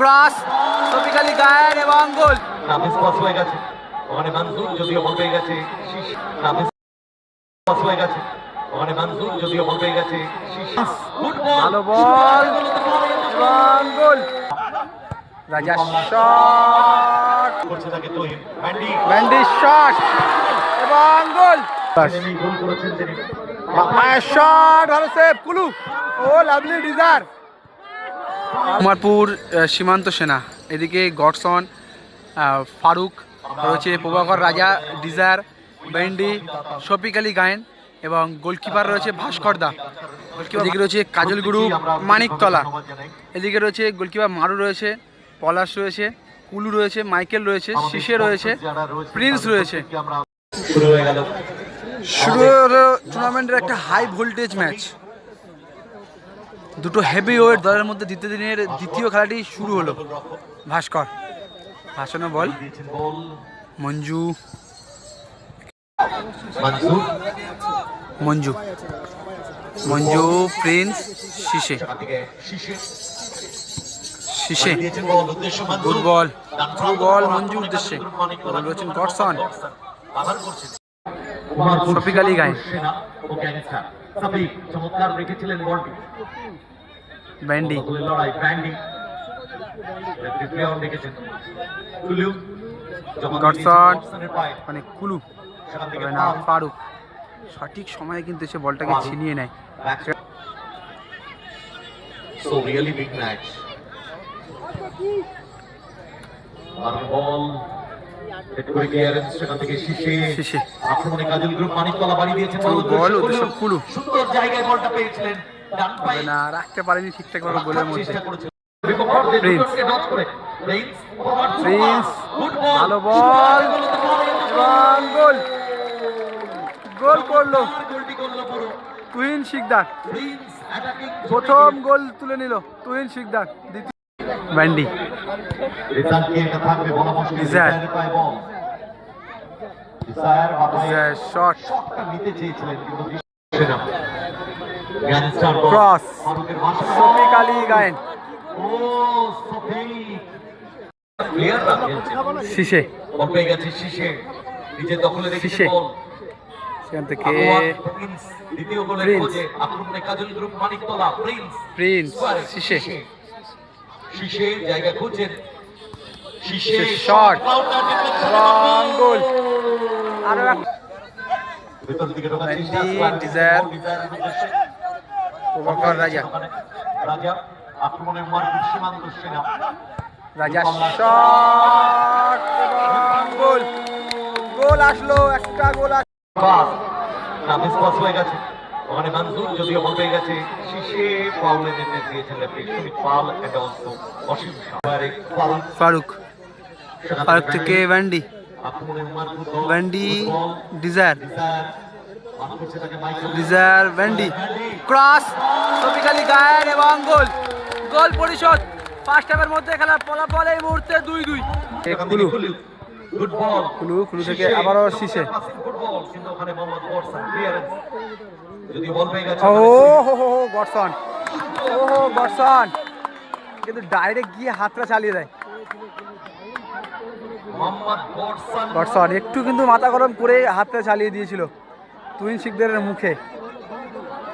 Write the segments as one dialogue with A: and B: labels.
A: Cross টপিক্যালি গায়ের এবং গোল
B: নামিস পাস হয়ে গেছে। ওখানে মানসুর যদিও বল পেয়ে গেছে নামিস পাস হয়ে গেছে। ওখানে মানসুর যদিও বল পেয়ে গেছে
A: ভালো বল এবং গোল রাজা শট।
B: করছে তাকে তহিম ব্যান্ডি
A: ভেন্ডি শট এবং গোল
B: গোল করেছেন তিনি।
A: শট ভালো সেভ কুলু। ও লাভলি ডিজার কুমারপুর সীমান্ত সেনা। এদিকে গডসন ফারুক রয়েছে প্রভাকর রাজা ডিজার বেন্ডি শফিক আলী গায়েন এবং গোলকিপার রয়েছে ভাস্কর দা। এদিকে রয়েছে কাজল গুরু মানিকতলা এদিকে রয়েছে গোলকিপার মারু রয়েছে পলাশ রয়েছে কুলু রয়েছে মাইকেল রয়েছে শিশে রয়েছে প্রিন্স রয়েছে।
B: শুরু হয়ে গেল।
A: শুরু হলো টুর্নামেন্টের একটা হাই ভোল্টেজ ম্যাচ দুটো হেভি ওয়েট দলের মধ্যে দ্বিতীয় দিনের দ্বিতীয় খেলাটি শুরু হলো। ভাস্কর ভাসানো বল। মঞ্জু। মঞ্জু। মঞ্জু, প্রিন্স, শিশে। শিশে। Good ball. বল মঞ্জু উদ্দেশ্যে। Ball Godson. শফিক আলী গায়েন।
B: সাবিক চমৎকার রেখেছিলেন বলটি।
A: ব্যান্ডি।
B: লড়াই ব্যান্ডি। রেখেছেন কুলু
A: গডসন। মানে কুলু না ফারুক। সঠিক সময়ে কিন্তু সে বলটাকে ছিনিয়ে নেয়।
B: match. বল
A: রাখতে পারেনি ঠিকঠাক ভাবে গোলের মধ্যে। ভালো বল। এবং গোল। গোল করল। তুহিন শিকদার। প্রথম গোল তুলে নিল তুহিন শিকদার। দ্বিতীয় ব্যান্ডি
B: রিতানকে এটা থাকবে? বলা মুশকিল
A: ডিজায়ার।
B: রিতানের বল। ডিজায়ার বাবাই
A: শট
B: শটটা নিতে চেয়েছিলেন কিন্তু
A: Cross.
B: ফারুকের ভাষা
A: শফিক আলী গায়েন
B: ও সফিক প্লেয়ার না খেলছে। বল পেয়ে গেছে শীষে নিজের দখলে রেখেছে বল।
A: সেখান থেকে
B: দ্বিতীয় গোলের। খোঁজে। আক্রমণে Kajal group Maniktala. Prince.
A: Prince শিশে
B: শীষে জায়গা খুঁজছেন। শীষে
A: শট। গোল আরও
B: ভেতর দিকে ঢোকার চেষ্টা।
A: ডিজায়ার।
B: বল ডিজায়ারের উদ্দেশ্যে।
A: প্রভাকর রাজা।
B: রাজা আক্রমণের মারকুট সীমান্ত সেনা।
A: রাজা শট গোল। গোল আসলো একটা গোল আসলো
B: পাস না মিস পাস হয়ে গেছে। ওখানে মানসুর যদিও বল পেয়ে গেছে শীষে পাউলে নির্দেশ দিয়েছেন সুমিত পাল এটা অন্ত অসীম
A: ফারুক। ফারুক। থেকে ভ্যান্ডি। ভ্যান্ডি ডিজায়ার।
B: ডিজায়ার। মাইকেল
A: ডিজায়ার ভ্যান্ডি। ক্রস আলী গায়ের এবং গোল। গোল পরিশোধ। ফার্স্ট হাফের মধ্যে খেলার ফলাফল এই মুহূর্তে দুই দুই কুলু।
B: থেকে
A: কুলু কুলু থেকে আবারও শীষে
B: গুড কিন্তু ওখানে মোহাম্মদ ওয়াটসন ক্লিয়ারেন্স যদি বল পেয়ে গেছে
A: ও হো হো হো গডসন ও হো গডসন কিন্তু ডাইরেক্ট গিয়ে হাতটা চালিয়ে দেয়।
B: মোহাম্মদ
A: গডসন একটু কিন্তু মাথা গরম করে হাতটা চালিয়ে দিয়েছিল। তুইন শিকদারের মুখে।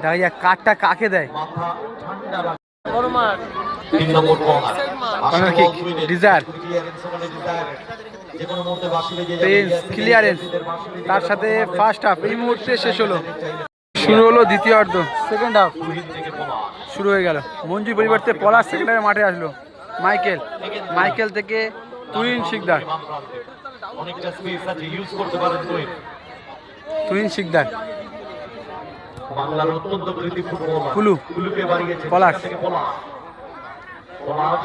A: দেখা যাক কাঠটা কাকে দেয়।
B: মাথা ঠান্ডা রাখে। তিন নম্বর কর্নার যাবে
A: প্রিন্স
B: ইয়াসিনের
A: ক্লিয়ারেন্স তার সাথে ফার্স্ট হাফ এই মুহূর্তে শেষ হলো। শুরু হলো দ্বিতীয় অর্ধ সেকেন্ড হাফ। শুরু হয়ে গেল মঞ্জুর পরিবর্তে পলাশ সেকেন্ড হাফে মাঠে আসলো মাইকেল মাইকেল থেকে তুইন শিকদার
B: তুহিন
A: শিকদার
B: বাংলার
A: পলাশ।
B: পলাশ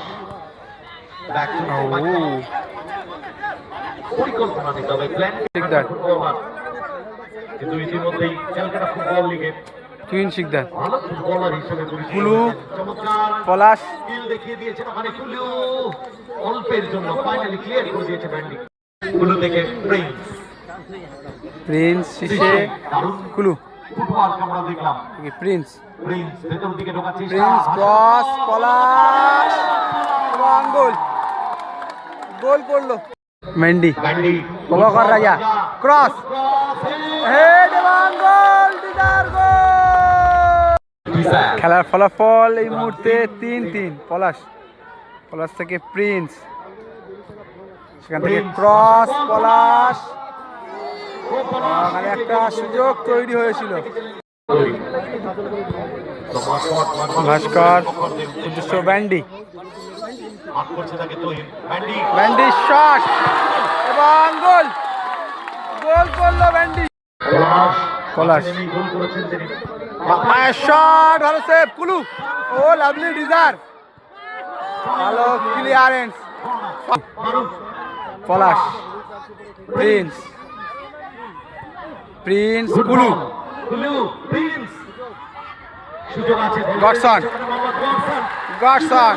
B: পরিকল্পনা হবে প্ল্যান. ফুটবলার কিন্তু ইতিমধ্যেই ক্যালকাটা ফুটবল লিগে
A: টুইন শিকদার
B: ভালো হিসেবে পরিচিত
A: কুলু।
B: চমৎকার
A: পলাশ।
B: স্কিল দেখিয়ে দিয়েছেন ওখানে কুলু। অল্পের জন্য ফাইনালি ক্লিয়ার করে দিয়েছে ব্যান্ডি। কুলু থেকে প্রিন্স।
A: প্রিন্স কুলু।
B: ফুটবল আমরা দেখলাম।
A: প্রিন্স।
B: প্রিন্স ভেতর দিকে ঢোকার চেষ্টা
A: প্রিন্স ক্রস পলাশ এবং গোল। গোল করল। মেন্ডি প্রভাকর রাজা ক্রস খেলার ফলাফল এই মুহূর্তে তিন তিন পলাশ। পলাশ থেকে প্রিন্স সেখান থেকে ক্রস পলাশ। মানে একটা সুযোগ তৈরি হয়েছিল। ভাস্কর ব্যান্ডি
B: ব্যান্ডি
A: শট এবং গোল। গোল করল ব্যান্ডি
B: পলাশ।
A: মায়ের শট ভালো সেভ কুলু। ও লাভলি ডিজার ভালো ক্লিয়ারেন্স পলাশ। প্রিন্স প্রিন্স কুলু। গডসন।
B: গডসন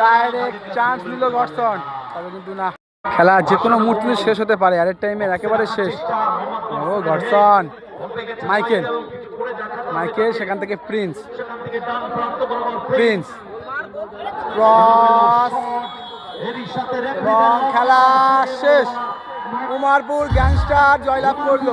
A: ডাইরেক্ট চান্স নিল গডসন তবে কিন্তু না, খেলা যে কোনো মুহূর্তে শেষ হতে পারে আরেক টাইমের একেবারে শেষ। ও ঘর্ষণ। মাইকেল মাইকেল সেখান থেকে প্রিন্স। প্রিন্স। ক্রস, খেলা শেষ। উমারপুর গ্যাংস্টার জয়লাভ করল।